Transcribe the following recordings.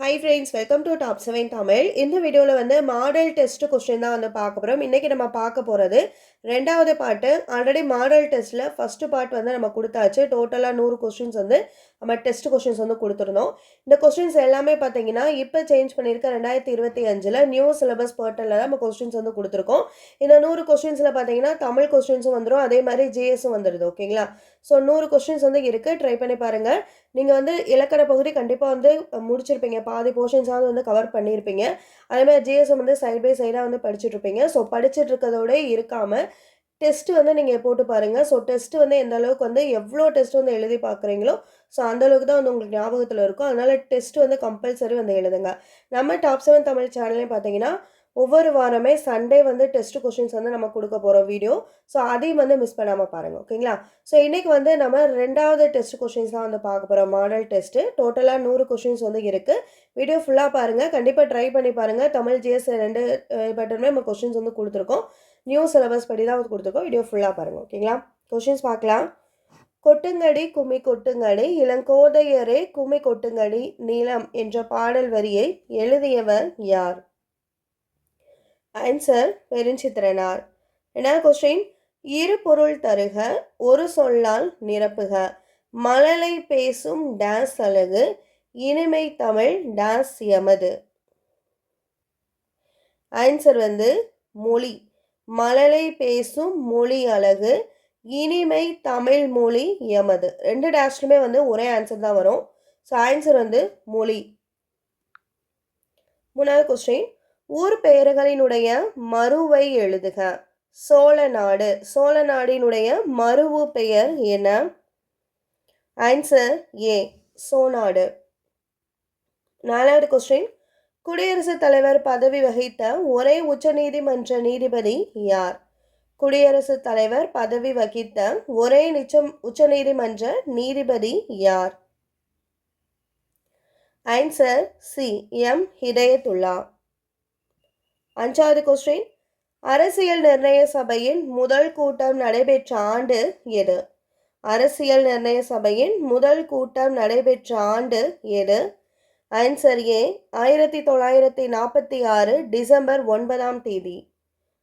Hi friends welcome to top seven Tamil இந்த வீடியோவில் வந்து மாடல் டெஸ்ட் கொஸ்டின் தான் வந்து பார்க்க போகிறோம் இன்றைக்கி நம்ம பார்க்க போகிறது ரெண்டாவது பாட்டு. ஆல்ரெடி மாடல் டெஸ்ட்டில் ஃபஸ்ட்டு பார்ட் வந்து நம்ம கொடுத்தாச்சு. டோட்டலாக நூறு கொஸ்டின்ஸ் வந்து நம்ம டெஸ்ட் கொஸ்டின்ஸ் வந்து கொடுத்துருந்தோம். இந்த கொஸ்டின்ஸ் எல்லாமே பார்த்தீங்கன்னா இப்போ சேஞ்ச் பண்ணியிருக்க ரெண்டாயிரத்தி இருபத்தி அஞ்சில் நியூ சிலபஸ் போர்ட்டலில் தான் நம்ம கொஸ்டின்ஸ் வந்து கொடுத்துருக்கோம். இந்த நூறு கொஸ்டின்ஸில் பார்த்தீங்கன்னா தமிழ் கொஸ்டின்ஸும் வந்துடும் அதே மாதிரி ஜிஎஸும் வந்துடுது ஓகேங்களா ஸோ நூறு கொஸ்டின்ஸ் வந்து இருக்குது ட்ரை பண்ணி பாருங்கள் நீங்கள் வந்து இலக்கண பகுதி கண்டிப்பாக வந்து முடிச்சிருப்பீங்க. பாதி போர்ஷன்ஸாவது வந்து கவர் பண்ணியிருப்பீங்க. அதேமாதிரி ஜிஎஸ்எம் வந்து சைட் பை சைடாக வந்து படிச்சுட்ருப்பீங்க. ஸோ படிச்சுட்டு இருக்கிறதோட இருக்காமல் டெஸ்ட் வந்து நீங்கள் போட்டு பாருங்கள் ஸோ டெஸ்ட் வந்து எந்த அளவுக்கு வந்து எவ்வளோ டெஸ்ட் வந்து எழுதி பார்க்குறீங்களோ ஸோ அந்தளவுக்கு தான் வந்து உங்களுக்கு ஞாபகத்தில் இருக்கும். அதனால் டெஸ்ட் வந்து கம்பல்சரி வந்து எழுதுங்க. நம்ம டாப் செவன் தமிழ் சேனல்லையும் பார்த்தீங்கன்னா ஒவ்வொரு வாரமே சண்டே வந்து டெஸ்ட் கொஷின்ஸ் வந்து நம்ம கொடுக்க போகிறோம் வீடியோ ஸோ அதையும் வந்து மிஸ் பண்ணாமல் பாருங்கள் ஓகேங்களா? ஸோ இன்றைக்கி வந்து நம்ம ரெண்டாவது டெஸ்ட் கொஷின்ஸ் தான் வந்து பார்க்க போகிறோம் மாடல் டெஸ்ட்டு டோட்டலாக நூறு கொஷின்ஸ் வந்து இருக்குது வீடியோ ஃபுல்லாக பாருங்கள் கண்டிப்பாக ட்ரை பண்ணி பாருங்கள் தமிழ் ஜிஎஸ் ரெண்டு பட்டனுமே நம்ம கொஷின்ஸ் வந்து கொடுத்துருக்கோம். நியூ சிலபஸ் படி தான் வந்து கொடுத்துருக்கோம். வீடியோ ஃபுல்லாக பாருங்கள் ஓகேங்களா? கொஷின்ஸ் பார்க்கலாம். கொட்டுங்கடி கும்மி கொட்டுங்கடி இளங்கோதையரே கும்மி கொட்டுங்கடி நீளம் என்ற பாடல் வரியை எழுதியவர் யார்? ஆன்சர் பெருஞ்சித்திரனார். ரெண்டாவது கொஸ்டின் இரு பொருள் தருக ஒரு சொல்லால் நிரப்புக. மலலை பேசும் டான்ஸ் அழகு இனிமை தமிழ் டான்ஸ் எமது. ஆன்சர் வந்து மொழி. மலலை பேசும் மொழி அழகு இனிமை தமிழ் மொழி எமது. ரெண்டு டேஷ்லுமே வந்து ஒரே ஆன்சர் தான் வரும். ஸோ ஆன்சர் வந்து மொழி. மூணாவது கொஸ்டின் ஊர் பெயர்களினுடைய மறுவை எழுதுக. சோழ நாடு. சோழ நாடினுடைய மறுவு பெயர் என்ன? Answer A Chonadu. நாலாவது கொஸ்டின் குடியரசுத் தலைவர் பதவி வகித்த ஒரே உச்சநீதிமன்ற நீதிபதி யார்? குடியரசுத் தலைவர் பதவி வகித்த ஒரே நிச்சம் உச்சநீதிமன்ற நீதிபதி யார்? ஆன்சர் சி எம் ஹிதயத்துல்லா அஞ்சாவது கொஸ்டின் அரசியல் நிர்ணய சபையின் முதல் கூட்டம் நடைபெற்ற ஆண்டு எது? அரசியல் நிர்ணய சபையின் முதல் கூட்டம் நடைபெற்ற ஆண்டு எது? ஆன்சர் ஏ ஆயிரத்தி தொள்ளாயிரத்தி நாற்பத்தி ஆறு டிசம்பர் ஒன்பதாம் தேதி.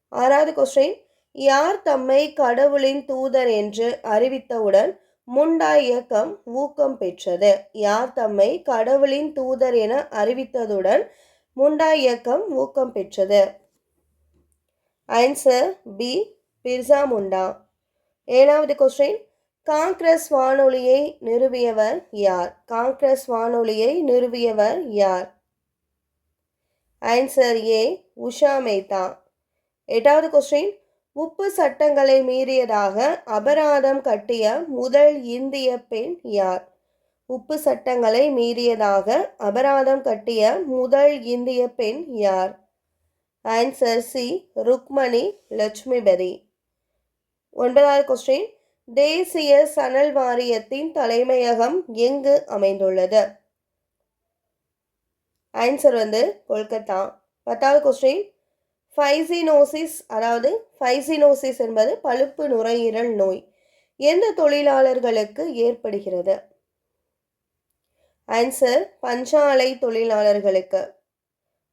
ஆறாவது கொஸ்டின் யார் தம்மை கடவுளின் தூதர் என்று அறிவித்தவுடன் முண்டா இயக்கம் ஊக்கம் பெற்றது? யார் தம்மை கடவுளின் தூதர் என அறிவித்ததுடன் முண்டா இயக்கம் ஊக்கம் பெற்றது. ஆன்சர் பி பிர்சா முண்டா ஏழாவது கொஸ்டின் காங்கிரஸ் வானொலியை நிறுவியவர் யார்? காங்கிரஸ் வானொலியை நிறுவியவர் யார்? Answer A Usha Mehta. எட்டாவது கொஸ்டின் உப்பு சட்டங்களை மீறியதாக அபராதம் கட்டிய முதல் இந்திய பெண் யார்? உப்பு சட்டங்களை மீறியதாக அபராதம் கட்டிய முதல் இந்திய பெண் யார்? Answer C Rukmini Lakshmipathi. ஒன்பதாவது கொஸ்டின் தேசிய சணல் வாரியத்தின் தலைமையகம் எங்கு அமைந்துள்ளது? ஆன்சர் வந்து கொல்கத்தா. பத்தாவது கொஸ்டின் ஃபைசினோசிஸ் அதாவது ஃபைசினோசிஸ் என்பது பழுப்பு நுரையீரல் நோய். எந்த தொழிலாளர்களுக்கு ஏற்படுகிறது? ஆன்சர் பஞ்சாலை தொழிலாளர்களுக்கு.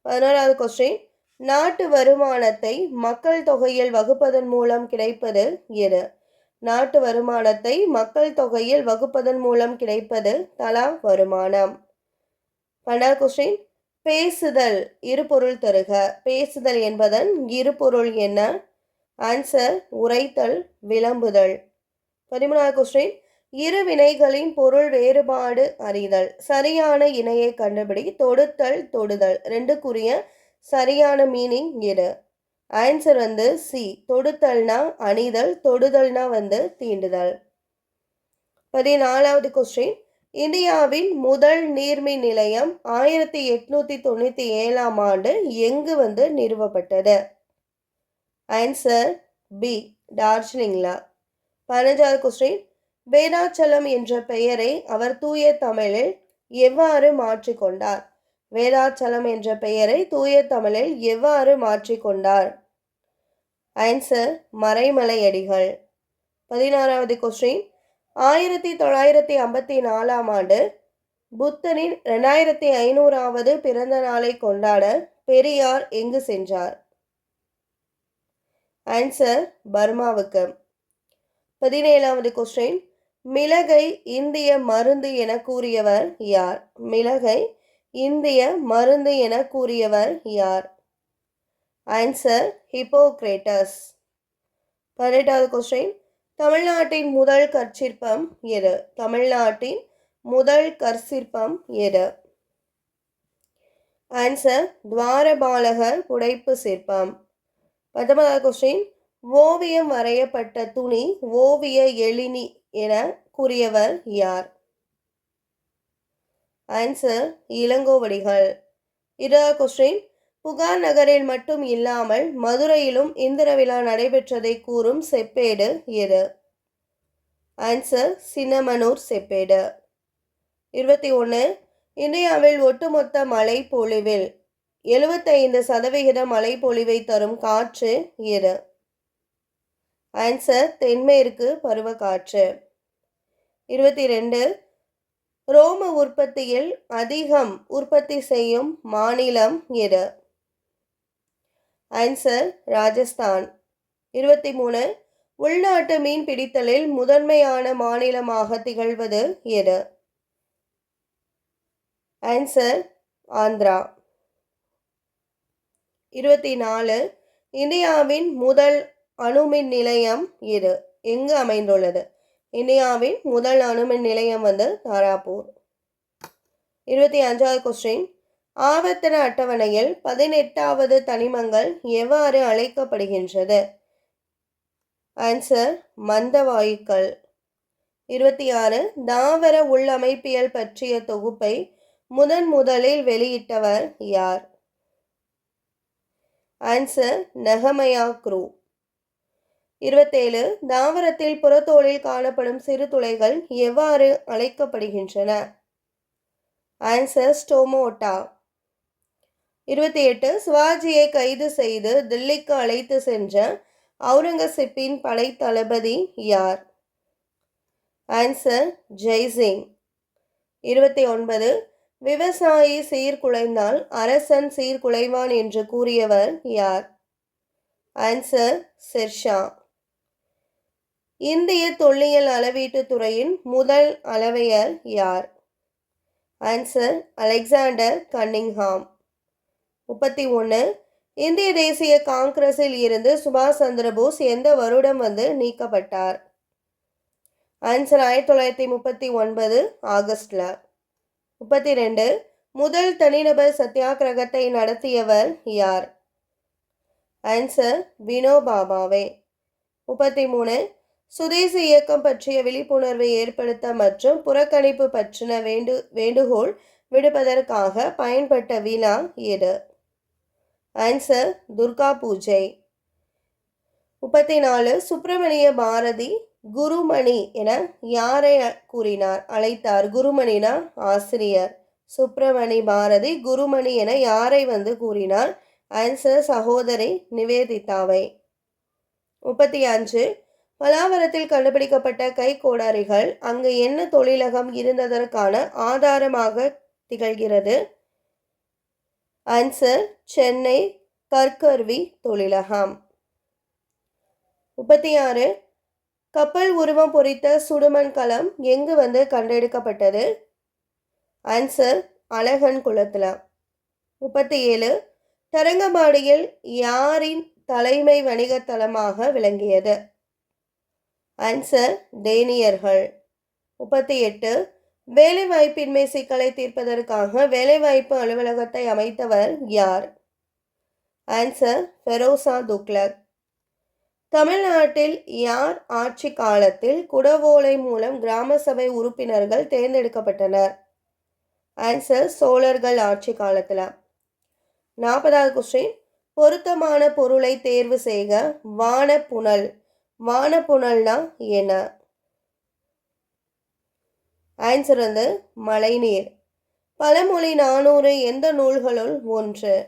பதினோராவது கொஸ்டின் நாட்டு வருமானத்தை மக்கள் தொகையில் வகுப்பதன் மூலம் கிடைப்பது எது? நாட்டு வருமானத்தை மக்கள் தொகையில் வகுப்பதன் மூலம் கிடைப்பது தலா வருமானம். பன்னெண்டாவது கொஸ்டின் பேசுதல் இருபொருள் தருக. பேசுதல் என்பதன் இருபொருள் என்ன? ஆன்சர் உரைத்தல் விளம்புதல். பதிமூணாவது கொஸ்டின் இரு வினைகளின் பொருள் வேறுபாடு அறிதல். சரியான இணையை கண்டுபிடி தொடுத்தல் தொடுதல். ரெண்டுக்குரிய சரியான மீனிங் எது ஆன்சர் வந்து சி தொடுத்தல்னா அணிதல் தொடுதல்னா வந்து தீண்டுதல். பதினாலாவது கொஸ்டின் இந்தியாவின் முதல் நீர்மின் நிலையம் ஆயிரத்தி எட்நூத்தி தொண்ணூற்றி ஏழாம் ஆண்டு எங்கு வந்து நிறுவப்பட்டது? ஆன்சர் பி டார்ஜிலிங்ல. பதினஞ்சாவது கொஸ்டின் வேதாச்சலம் என்ற பெயரை அவர் தூய தமிழில் எவ்வாறு மாற்றிக்கொண்டார்? வேதாச்சலம் என்ற பெயரை தூய தமிழில் எவ்வாறு மாற்றிக்கொண்டார்? ஆன்சர் மறைமலையடிகள். பதினாறாவது கொஸ்டின் ஆயிரத்தி தொள்ளாயிரத்தி ஐம்பத்தி நாலாம் ஆண்டு புத்தனின் ரெண்டாயிரத்தி ஐநூறாவது பிறந்த நாளை கொண்டாட பெரியார் எங்கு சென்றார்? ஆன்சர் பர்மாவுக்கு. பதினேழாவது கொஸ்டின் மிளகை இந்திய மருந்து என கூறியவர் யார்? மிளகை இந்திய மருந்து என கூறியவர் யார்? ஆன்சர் ஹிப்போக்ரேட்டஸ் பதினெட்டாவது கொஸ்டின் தமிழ்நாட்டின் முதல் கற்சிற்பம் எது? தமிழ்நாட்டின் முதல் கற்சிற்பம் எது? ஆன்சர் துவாரபாலகர் புடைப்பு சிற்பம். பத்தொன்பதாவது கொஸ்டின் ஓவியம் வரையப்பட்ட துணி ஓவிய எழினி என கூறியவர் யார்? ஆன்சர் இளங்கோவடிகள். இரா கொஸ்டின் புகார் நகரில் மட்டும் இல்லாமல் மதுரையிலும் இந்திர விழா நடைபெற்றதை கூறும் செப்பேடு எது? ஆன்சர் சின்னமனூர் செப்பேடு. இருபத்தி ஒன்று இந்தியாவில் ஒட்டுமொத்த மழை பொழிவில் எழுபத்தைந்து சதவிகித மழை பொழிவை தரும் காற்று எது? ஆன்சர் தென்மேற்கு பருவக்காற்று இருபத்தி ரெண்டு ரோம உற்பத்தியில் அதிகம் உற்பத்தி செய்யும் மாநிலம் எது? ஆன்சர் ராஜஸ்தான். இருபத்தி மூணு. உள்நாட்டு மீன் பிடித்தலில் முதன்மையான மாநிலமாக திகழ்வது எது? ஆன்சர் ஆந்திரா. இருபத்தி நாலு. இந்தியாவின் முதல் அணுமின் நிலையம் எது? எங்கு அமைந்துள்ளது? இந்தியாவின் முதல் அணுமின் நிலையம் வந்து தாராப்பூர் இருபத்தி அஞ்சாவது கொஸ்டின் ஆவர்த்தன அட்டவணையில் பதினெட்டாவது தனிமங்கள் எவ்வாறு அழைக்கப்படுகின்றது? ஆன்சர் மந்தவாயுக்கள். இருபத்தி ஆறு தாவர உள்ளமைப்பியல் பற்றிய தொகுப்பை முதன் முதலில் வெளியிட்டவர் யார்? ஆன்சர் நெகமயா குரூ. இருபத்தேழு தாவரத்தில் புறத்தோலில் காணப்படும் சிறு துளைகள் எவ்வாறு அழைக்கப்படுகின்றன? Answer stomata. இருபத்தி எட்டு சிவாஜியை கைது செய்து தில்லிக்கு அழைத்து சென்ற அவுரங்கசீப்பின் படை தளபதி யார்? ஆன்சர் ஜெய்சிங். இருபத்தி ஒன்பது விவசாயி சீர்குலைந்தால் அரசன் சீர்குலைவான் என்று கூறியவர் யார்? ஆன்சர் செர்ஷா இந்திய தொல்லியல் அளவீட்டு துறையின் முதல் அளவையர் யார்? ஆன்சர் அலெக்சாண்டர் கன்னிங்ஹாம் முப்பத்தி ஒன்று இந்திய தேசிய காங்கிரஸில் இருந்து சுபாஷ் சந்திரபோஸ் எந்த வருடம் வந்து நீக்கப்பட்டார்? ஆன்சர் ஆயிரத்தி தொள்ளாயிரத்தி முப்பத்தி ஒன்பது ஆகஸ்டில். முப்பத்தி ரெண்டு. முதல் தனிநபர் சத்தியாகிரகத்தை நடத்தியவர் யார்? ஆன்சர் வினோபாபாவே. முப்பத்தி மூணு. சுதேசி இயக்கம் பற்றிய விழிப்புணர்வை ஏற்படுத்த மற்றும் புறக்கணிப்பு பற்றின வேண்டு வேண்டுகோள் விடுப்பதற்காக பயன்பட்ட வினா எது? ஆன்சர் துர்கா பூஜை. முப்பத்தி நாலு சுப்பிரமணிய பாரதி குருமணி என யாரை கூறினார்? அழைத்தார். குருமணினா ஆசிரியர். சுப்பிரமணி பாரதி குருமணி என யாரை வந்து கூறினார்? ஆன்சர் சகோதரி நிவேதிதாவை. முப்பத்தி அஞ்சு பலாவரத்தில் கண்டுபிடிக்கப்பட்ட கை கோடாரிகள் அங்கு என்ன தொழிலகம் இருந்ததற்கான ஆதாரமாக திகழ்கிறது? ஆன்சர் சென்னை கற்கருவி தொழிலகம். முப்பத்தி ஆறு கப்பல் உருவம் பொறித்த சுடுமண் களம் எங்கு வந்து கண்டெடுக்கப்பட்டது? ஆன்சர் அழகன் குளத்தில். முப்பத்தி ஏழு தரங்கம்பாடியில் யாரின் தலைமை வணிகத்தலமாக விளங்கியது? ஆன்சர் டேனியர்கள் முப்பத்தி எட்டு வேலைவாய்ப்பின்மை சிக்கலை தீர்ப்பதற்காக வேலைவாய்ப்பு அலுவலகத்தை அமைத்தவர் யார்? ஆன்சர் ஃபெரோசா துக்லக் தமிழ்நாட்டில் யார் ஆட்சி காலத்தில் குடவோலை மூலம் கிராம சபை உறுப்பினர்கள் தேர்ந்தெடுக்கப்பட்டனர்? ஆன்சர் சோழர்கள் ஆட்சி காலத்தில். நாற்பதாவது கொஸ்டின் பொருத்தமான பொருளை தேர்வு செய்க வான புனல். வானப்புணல்னா என்ன? ஆன்சர் வந்து மழைநீர். பழமொழி நானூறு எந்த நூல்களுள் ஒன்று?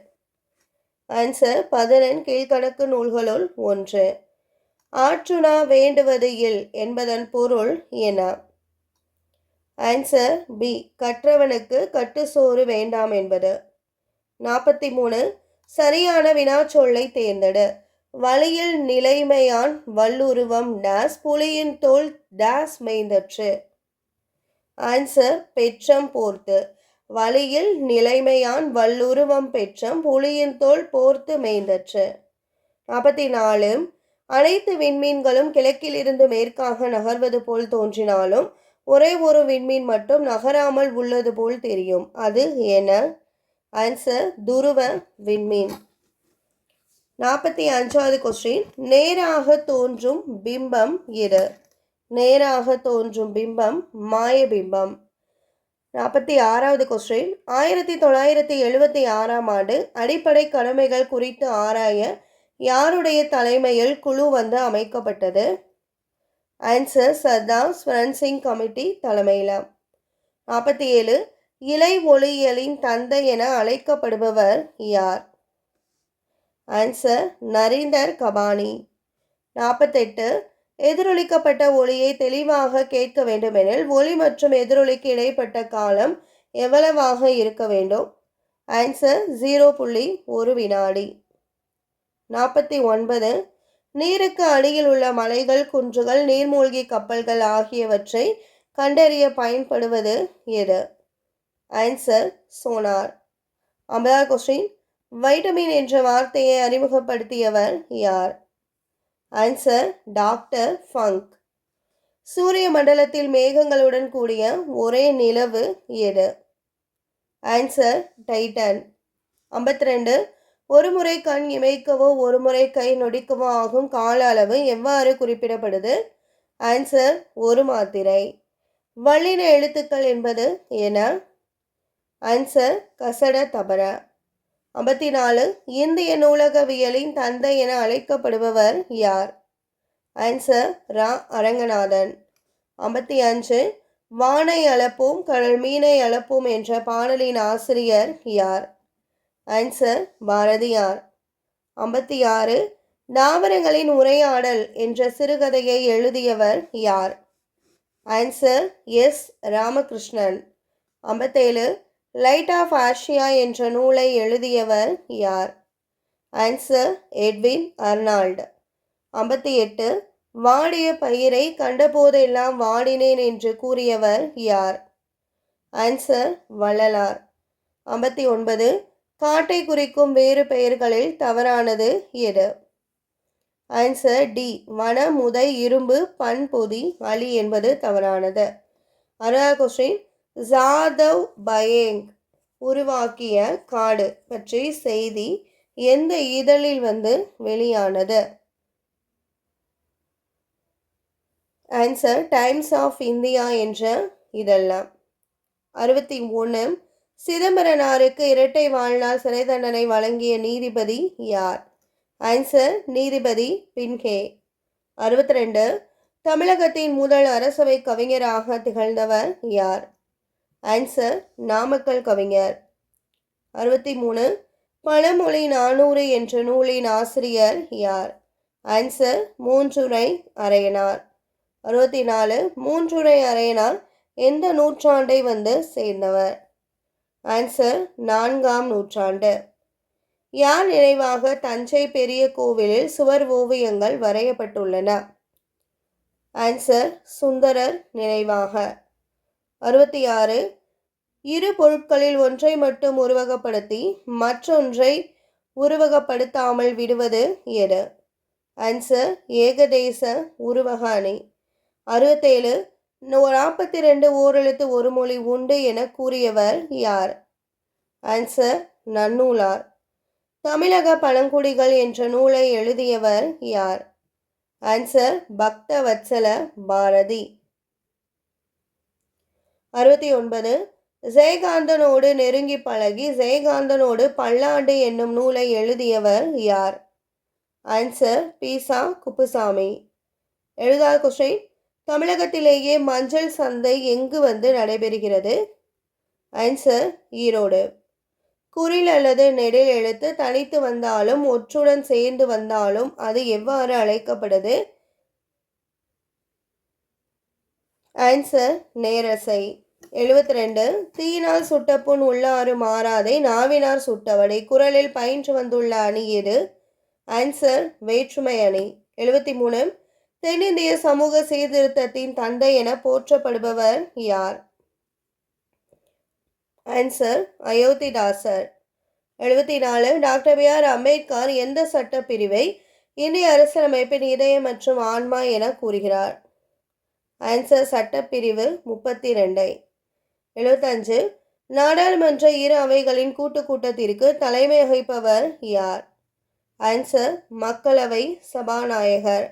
ஆன்சர் பதினெண் கீழ்கணக்கு நூல்களுள் ஒன்று. ஆற்றுணா வேண்டுவது இல் என்பதன் பொருள் என்ன? ஆன்சர் பி கற்றவனுக்கு கட்டுசோறு வேண்டாம் என்பது. நாற்பத்தி மூணு. சரியான வினாச்சொல்லை தேர்ந்தெடு. வழியில் நிலைமையான் வல்லுருவம். டேஸ் புலியின் தோல் டேஸ் மேய்ந்தற்று. ஆன்சர் பெற்றம் போர்த்து. வழியில் நிலைமையான் வல்லுருவம் பெற்றம் புலியின் தோல் போர்த்து மேய்ந்தற்று. நாற்பத்தி நாலு அனைத்து விண்மீன்களும் கிழக்கிலிருந்து மேற்காக நகர்வது போல் தோன்றினாலும் ஒரே ஒரு விண்மீன் மட்டும் நகராமல் உள்ளது போல் தெரியும். அது என ஆன்சர் துருவ விண்மீன். நாற்பத்தி அஞ்சாவது கொஸ்டின் நேராக தோன்றும் பிம்பம் இரு. நேராக தோன்றும் பிம்பம் மாயபிம்பம் நாற்பத்தி ஆறாவது கொஸ்டின் ஆயிரத்தி தொள்ளாயிரத்தி எழுபத்தி ஆறாம் ஆண்டு அடிப்படை கடமைகள் குறித்து ஆராய யாருடைய தலைமையில் குழு வந்து அமைக்கப்பட்டது? ஆன்சர் சர்தார் ஸ்வரன் சிங் கமிட்டி தலைமையில். நாற்பத்தி ஏழு. இலை ஒளியியலின் தந்தை என அழைக்கப்படுபவர் யார்? ஆன்சர் நரீந்தர் கபானி. நாற்பத்தெட்டு எதிரொலிக்கப்பட்ட ஒளியை தெளிவாக கேட்க வேண்டுமெனில் ஒளி மற்றும் எதிரொலிக்கு இடைப்பட்ட காலம் எவ்வளவாக இருக்க வேண்டும்? ஆன்சர் ஜீரோ புள்ளி ஒரு வினாடி. நாற்பத்தி ஒன்பது நீருக்கு அடியில் உள்ள மலைகள் குன்றுகள் நீர்மூழ்கி கப்பல்கள் ஆகியவற்றை கண்டறிய பயன்படுவது எது? ஆன்சர் சோனார் ஐம்பதாவது கொஸ்டின் வைட்டமின் என்ற வார்த்தையை அறிமுகப்படுத்தியவர் யார்? ஆன்சர் டாக்டர் ஃபங்க் சூரிய மண்டலத்தில் மேகங்களுடன் கூடிய ஒரே நிலவு எது? ஆன்சர் டைட்டன் ஐம்பத்தி ரெண்டு ஒரு முறை கண் இமைக்கவோ ஒரு முறை கை நொடிக்கவோ ஆகும் கால அளவு எவ்வாறு குறிப்பிடப்படுது? ஆன்சர் ஒரு மாத்திரை. வல்லின எழுத்துக்கள் என்பது என ஆன்சர் கசட தபர. ஐம்பத்தி நாலு இந்திய நூலகவியலின் தந்தை என அழைக்கப்படுபவர் யார்? ஆன்சர் ரா. அரங்கநாதன். ஐம்பத்தி அஞ்சு வானை அளப்போம் கடல் மீனை அளப்போம் என்ற பாடலின் ஆசிரியர் யார்? ஆன்சர் பாரதியார். ஐம்பத்தி ஆறு தாவரங்களின் உரையாடல் என்ற சிறுகதையை எழுதியவர் யார்? Answer S Ramakrishnan. ஐம்பத்தேழு லைட் ஆஃப் ஆஷியா என்ற நூலை எழுதியவர் யார்? ஆன்சர் எட்வின் அர்னால்டு ஐம்பத்தி எட்டு. வாடிய பயிரை கண்டபோதெல்லாம் வாடினேன் என்று கூறியவர் யார்? ஆன்சர் வள்ளலார். ஐம்பத்தி ஒன்பது. காட்டை குறிக்கும் வேறு பெயர்களில் தவறானது எது? ஆன்சர் டி வன முதை இரும்பு பண்பொதி அலி என்பது தவறானது. அறுபதாவது கொஸ்டின் ஜாதவ் பயேங் உருவாக்கிய காடு பற்றி செய்தி எந்த இதழில் வந்து வெளியானது? ஆன்சர் டைம்ஸ் ஆஃப் இந்தியா என்ற இதெல்லாம் அறுபத்தி ஒன்று சிதம்பரனாருக்கு இரட்டை வாழ்நாள் சிறை தண்டனை வழங்கிய நீதிபதி யார்? ஆன்சர் நீதிபதி பின்கே அறுபத்தி ரெண்டு. தமிழகத்தின் முதல் அரசவை கவிஞராக திகழ்ந்தவர் யார்? ஆன்சர் நாமக்கல் கவிஞர். அறுபத்தி மூணு பழமொழி நானூறு என்ற நூலின் ஆசிரியர் யார்? ஆன்சர் மூன்றுரை அரையனார். அறுபத்தி நாலு மூன்றுரை அரையனார் எந்த நூற்றாண்டை வந்து சேர்ந்தவர்? ஆன்சர் நான்காம் நூற்றாண்டு. யார் நினைவாக தஞ்சை பெரிய கோவிலில் சுவர் ஓவியங்கள் வரையப்பட்டுள்ளன? ஆன்சர் சுந்தரர் நினைவாக. அறுபத்தி ஆறு. இரு பொருட்களில் ஒன்றை மட்டும் உருவகப்படுத்தி மற்றொன்றை உருவகப்படுத்தாமல் விடுவது எது? ஆன்சர் ஏகதேச உருவக அணி அறுபத்தேழு. நாற்பத்தி ரெண்டு ஓரெழுத்து ஒரு மொழி உண்டு என கூறியவர் யார்? ஆன்சர் நன்னூலார். தமிழக பழங்குடிகள் என்ற நூலை எழுதியவர் யார்? ஆன்சர் பக்தவத்சல பாரதி. அறுபத்தி ஒன்பது. ஜெயகாந்தனோடு நெருங்கி பழகி ஜெயகாந்தனோடு பல்லாண்டு என்னும் நூலை எழுதியவர் யார்? ஆன்சர் பீசா குப்புசாமி. எழுதாத கொஸ்டின் தமிழகத்திலேயே மஞ்சள் சந்தை எங்கு வந்து நடைபெறுகிறது? ஆன்சர் ஈரோடு. குறில் அல்லது நெடில் எழுத்து தனித்து வந்தாலும் ஒற்றுடன் சேர்ந்து வந்தாலும் அது எவ்வாறு அழைக்கப்படுது? ஆன்சர் நேரசை. எழுபத்தி ரெண்டு தீயினால் சுட்ட புண் உள்ளாறு மாறாதே நாவினார் சுட்டவடை குரலில் பயின்று வந்துள்ள அணி எது ஆன்சர் வேற்றுமை அணி. எழுபத்தி மூணு தென்னிந்திய சமூக சீர்திருத்தத்தின் தந்தை என போற்றப்படுபவர் யார்? ஆன்சர் அயோத்திதாசர். எழுபத்தி நாலு டாக்டர் பி. ஆர். அம்பேத்கர் எந்த சட்ட பிரிவை இந்திய அரசியலமைப்பின் இதயம் மற்றும் ஆன்மா என கூறுகிறார்? ஆன்சர் சட்டப்பிரிவு முப்பத்தி ரெண்டை எழுபத்தஞ்சு. நாடாளுமன்ற இரு அவைகளின் கூட்டு கூட்டத்திற்கு தலைமை வகிப்பவர் யார்? ஆன்சர் மக்களவை சபாநாயகர்.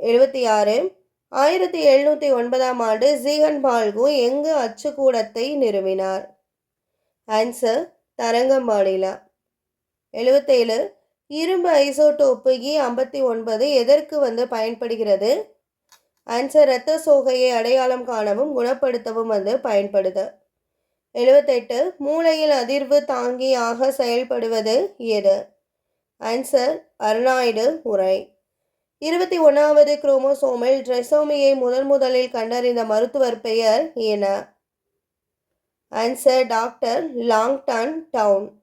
எழுபத்தி ஆறு ஆயிரத்தி எழுநூற்றி ஒன்பதாம் ஆண்டு ஜீகன் பால்கு எங்கு அச்சுக்கூடத்தை நிறுவினார்? ஆன்சர் தரங்கம்பாடிலா எழுபத்தேழு. இரும்பு ஐசோடோப்பு இ ஐம்பத்தி ஒன்பது எதற்கு வந்து பயன்படுகிறது? ஆன்சர் இரத்த சோகையை அடையாளம் காணவும் குணப்படுத்தவும் வந்து பயன்படுது. எழுபத்தெட்டு மூளையில் அதிர்வு தாங்கியாக செயல்படுவது எது? ஆன்சர் அர்னாய்டு உரை இருபத்தி ஒன்றாவது குரோமோசோமில் ட்ரெசோமியை முதன் முதலில் கண்டறிந்த மருத்துவர் பெயர் என ஆன்சர் டாக்டர் லாங்டன் டவுன்.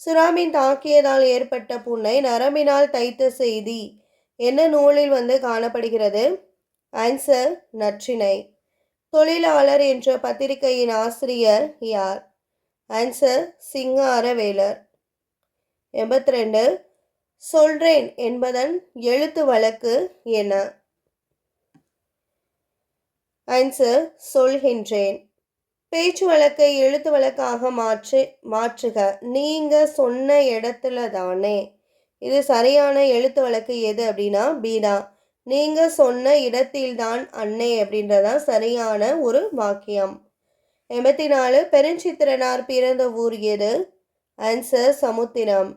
சுறாமின் தாக்கியதால் ஏற்பட்ட புண்ணை நரம்பினால் தைத்த செய்தி. என்ன நூலில் வந்து காணப்படுகிறது? ஆன்சர் நற்றினை தொழிலாளர் என்ற பத்திரிகையின் ஆசிரியர் யார்? ஆன்சர் சிங்காரவேலர். எண்பத்தி ரெண்டு சொல்றேன் என்பதன் எழுத்து வழக்கு என்ன? ஆன்சர் சொல்கின்றேன் பேச்சு வழக்கை எழுத்து வழக்காக மாற்றி மாற்றுக. நீங்க சொன்ன இடத்துல தானே. இது சரியான எழுத்து வழக்கு எது அப்படின்னா பீடா. நீங்கள் சொன்ன இடத்தில்தான் அன்னை அப்படின்றதான் சரியான ஒரு வாக்கியம். எண்பத்தி நாலு பெருஞ்சித்திரனார் பிறந்த ஊர் எது? ஆன்சர் சமுத்திரம்.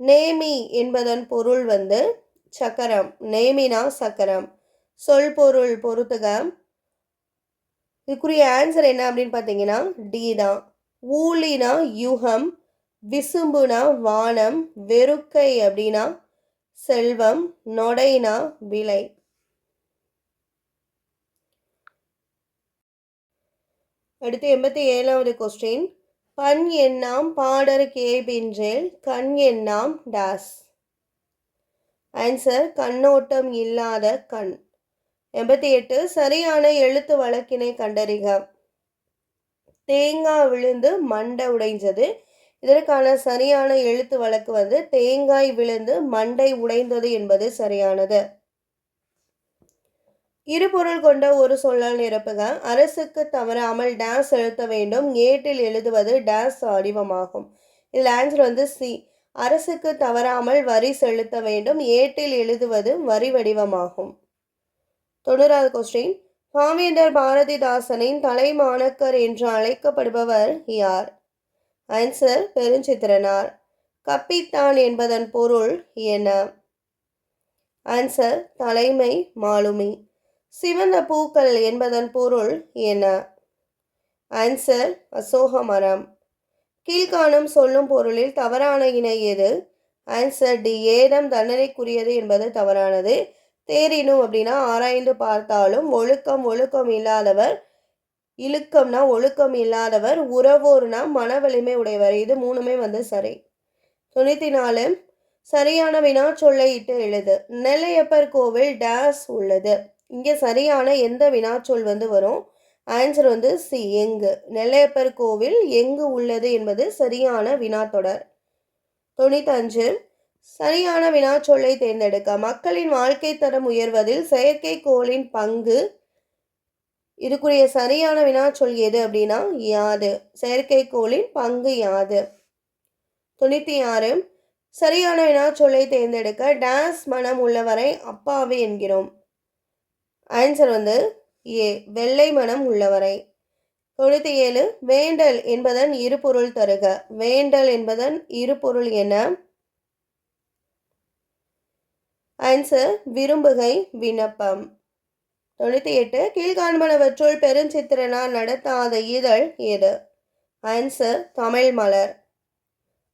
நேமி என்பதன் பொருள் வந்து சக்கரம். நேமினா சக்கரம். சொல் பொருள் பொறுத்துக. இதுக்குரிய ஆன்சர் என்ன அப்படின்னு பார்த்தீங்கன்னா டி தான். ஊழினா யூகம் விசும்புனா வானம் வெறுக்கை அப்படின்னா செல்வம் நொடைனா விலை. அடுத்து எண்பத்தி ஏழாவது கொஸ்டின் பண் எண்ணாம் பாடர் கேபின்றேல் கண் எண்ணாம் டாஸ். ஆன்சர் கண்ணோட்டம் இல்லாத கண். எண்பத்தி எட்டு சரியான எழுத்து வழக்கினை கண்டறிக. தேங்காய் விழுந்து மண்டை உடைஞ்சது. இதற்கான சரியான எழுத்து வழக்கு வந்து தேங்காய் விழுந்து மண்டை உடைந்தது என்பது சரியானது. இருபொருள் கொண்ட ஒரு சொல்லால் நிரப்புக. அரசுக்கு தவறாமல் டேஸ் எழுத்த வேண்டும். ஏட்டில் எழுதுவது டேஸ் வடிவமாகும் இதில் ஆன்சர் வந்து சி அரசுக்கு தவறாமல் வரி செலுத்த வேண்டும். ஏட்டில் எழுதுவது வரி வடிவமாகும். தொண்ணூறாவது கொஸ்டின் பாவேந்தர் பாரதிதாசனின் தலைமாணக்கர் என்று அழைக்கப்படுபவர் யார்? ஆன்சர் பெருஞ்சித்திரனார். கப்பித்தான் என்பதன் பொருள் என்ன? ஆன்சர் தலைமை மாலுமி. சிவந்த பூக்கள் என்பதன் பொருள் என்ன? ஆன்சர் அசோக மரம். கீழ்காணும் சொல்லும் பொருளில் தவறான இணை எது? ஆன்சர் டி ஏதம் தண்டனைக்குரியது என்பது தவறானது. தேரினும் அப்படின்னா ஆராய்ந்து பார்த்தாலும் ஒழுக்கம் ஒழுக்கம் இல்லாதவர் இழுக்கம்னா ஒழுக்கம் இல்லாதவர் உறவோர்னா மன வலிமை உடையவர். இது மூணுமே வந்து சரி. தொண்ணூற்றி நாலு சரியான வினா சொல்லை இட்டு எழுது. நெல்லையப்பர் கோவில் டேஸ் உள்ளது. இங்கே சரியான எந்த வினாச்சொல் வந்து வரும்? ஆன்சர் வந்து சி எங்கு. நெல்லையப்பர் கோவில் எங்கு உள்ளது என்பது சரியான வினாத்தொடர். தொண்ணூத்தஞ்சு. சரியான வினாச்சொல்லை தேர்ந்தெடுக்க மக்களின் வாழ்க்கை தரம் உயர்வதில் செயற்கைக்கோளின் பங்கு. இதுக்குரிய சரியான வினாச்சொல் எது அப்படின்னா யாது. செயற்கைக்கோளின் பங்கு யாது. தொண்ணூற்றி ஆறு சரியான வினாச்சொல்லை தேர்ந்தெடுக்க டான்ஸ் மனம் உள்ளவரை அப்பாவி என்கிறோம். ஆன்சர் வந்து ஏ வெள்ளை மனம் உள்ளவரை. தொண்ணூற்றி ஏழு வேண்டல் என்பதன் இருபொருள் தருக. வேண்டல் என்பதன் இருபொருள் என்ன? ஆன்சர் விரும்புகை விண்ணப்பம். தொண்ணூற்றி எட்டு கீழ்காண்பனவற்றுள் பெருஞ்சித்திரனா நடத்தாத இதழ் எது? ஆன்சர் தமிழ் மலர்.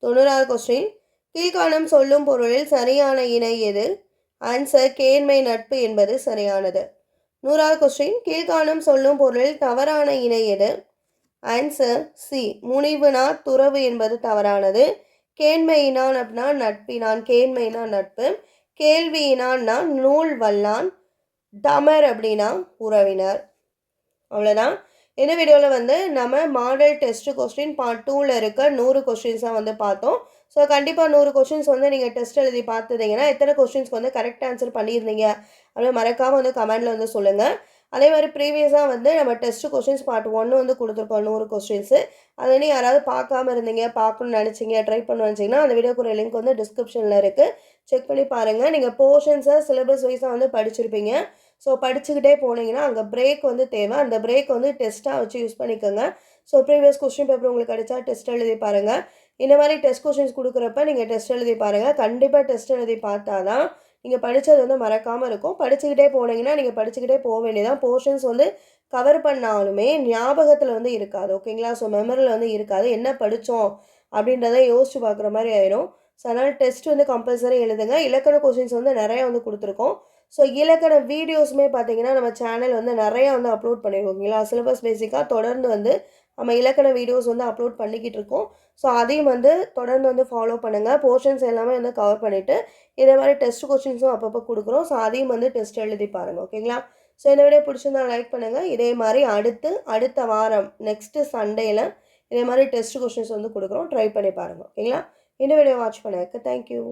தொண்ணூறாவது கொஸ்டின் கீழ்காணும் சொல்லும் பொருளில் சரியான இணை எது? ஆன்சர் கேண்மை நட்பு என்பது சரியானது. நூறாவது கொஸ்டின் கீழ்காணும் சொல்லும் பொருளில் தவறான இணை எது? ஆன்சர் சி முனிவுனா துறவு என்பது தவறானது. கேண்மையினான் அப்படின்னா நட்பினான். கேண்மைனா நட்பு. கேள்வியினான்னா நூல் வல்லான். தமர் அப்படின்னா உறவினர். அவ்வளோதான் இந்த வீடியோவில் வந்து நம்ம மாடல் டெஸ்ட் கொஸ்டின் பார்ட் டூவில் இருக்க நூறு கொஸ்டின்ஸாக வந்து பார்த்தோம். ஸோ கண்டிப்பாக நூறு கொஷின்ஸ் வந்து நீங்கள் டெஸ்ட் எழுதி பார்த்துருந்தீங்கன்னா எத்தனை கொஷின்ஸ்க்கு வந்து கரெக்ட் ஆன்சர் பண்ணியிருந்தீங்க அப்படின்னு மறக்காமல் வந்து கமெண்டில் வந்து சொல்லுங்கள் அதே மாதிரி ப்ரீவியஸாக வந்து நம்ம டெஸ்ட் கொஷின்ஸ் பார்ட் ஒன்று வந்து கொடுத்துருக்கோம் நூறு கொஸ்டின்ஸு அதை நீ யாராவது பார்க்காம இருந்தீங்க பார்க்கணும்னு நினச்சிங்க ட்ரை பண்ண நினச்சிங்கன்னா அந்த வீடியோக்குரிய லிங்க் வந்து டிஸ்கிரிப்ஷனில் இருக்குது செக் பண்ணி பாருங்கள் நீங்கள் போர்ஷன்ஸை சிலபஸ் வைஸாக வந்து படிச்சிருப்பீங்க. ஸோ படிச்சுக்கிட்டே போனீங்கன்னா அங்கே பிரேக் வந்து தேவை. அந்த பிரேக் வந்து டெஸ்ட்டாக வச்சு யூஸ் பண்ணிக்கோங்க. ஸோ ப்ரீவியஸ் கொஸ்டின் பேப்பர் உங்களுக்கு கிடைச்சா டெஸ்ட் எழுதி பாருங்கள் இந்த மாதிரி டெஸ்ட் கொஷின்ஸ் கொடுக்குறப்ப நீங்கள் டெஸ்ட் எழுதி பாருங்கள் கண்டிப்பாக டெஸ்ட் எழுதி பார்த்தா தான் நீங்கள் படித்தது வந்து மறக்காமல் இருக்கும். படிச்சுக்கிட்டே போனீங்கன்னா நீங்கள் படிச்சுக்கிட்டே போக வேண்டியதான் போர்ஷன்ஸ் வந்து கவர் பண்ணாலுமே ஞாபகத்தில் வந்து இருக்காது. ஓகேங்களா ஸோ மெமரியில் வந்து இருக்காது. என்ன படித்தோம் அப்படின்றத யோசிச்சு பார்க்குற மாதிரி ஆயிரும். ஸோ அதனால் டெஸ்ட் வந்து கம்பல்சரி எழுதுங்க. இலக்கண கொஷின்ஸ் வந்து நிறையா வந்து கொடுத்துருக்கோம். ஸோ இலக்கண வீடியோஸுமே பார்த்தீங்கன்னா நம்ம சேனல் வந்து நிறையா வந்து அப்லோட் பண்ணியிருக்கோம் ஓகேங்களா சிலபஸ் பேசிக்காக தொடர்ந்து வந்து நம்ம இலக்கண வீடியோஸ் வந்து அப்லோட் பண்ணிக்கிட்டு இருக்கோம். ஸோ அதையும் வந்து தொடர்ந்து வந்து ஃபாலோ பண்ணுங்கள் போர்ஷன்ஸ் எல்லாமே வந்து கவர் பண்ணிவிட்டு இதே மாதிரி டெஸ்ட் கொஸ்டின்ஸும் அப்பப்போ கொடுக்குறோம். ஸோ அதையும் வந்து டெஸ்ட் எழுதி பாருங்கள் ஓகேங்களா ஸோ இந்த வீடியோ பிடிச்சிருந்தா லைக் பண்ணுங்கள் இதே மாதிரி அடுத்து அடுத்த வாரம் நெக்ஸ்ட்டு சண்டேயில் இதே மாதிரி டெஸ்ட் கொஸ்டின்ஸ் வந்து கொடுக்குறோம். ட்ரை பண்ணி பாருங்கள் ஓகேங்களா இந்த வீடியோ வாட்ச் பண்ணதுக்கு தேங்க்யூ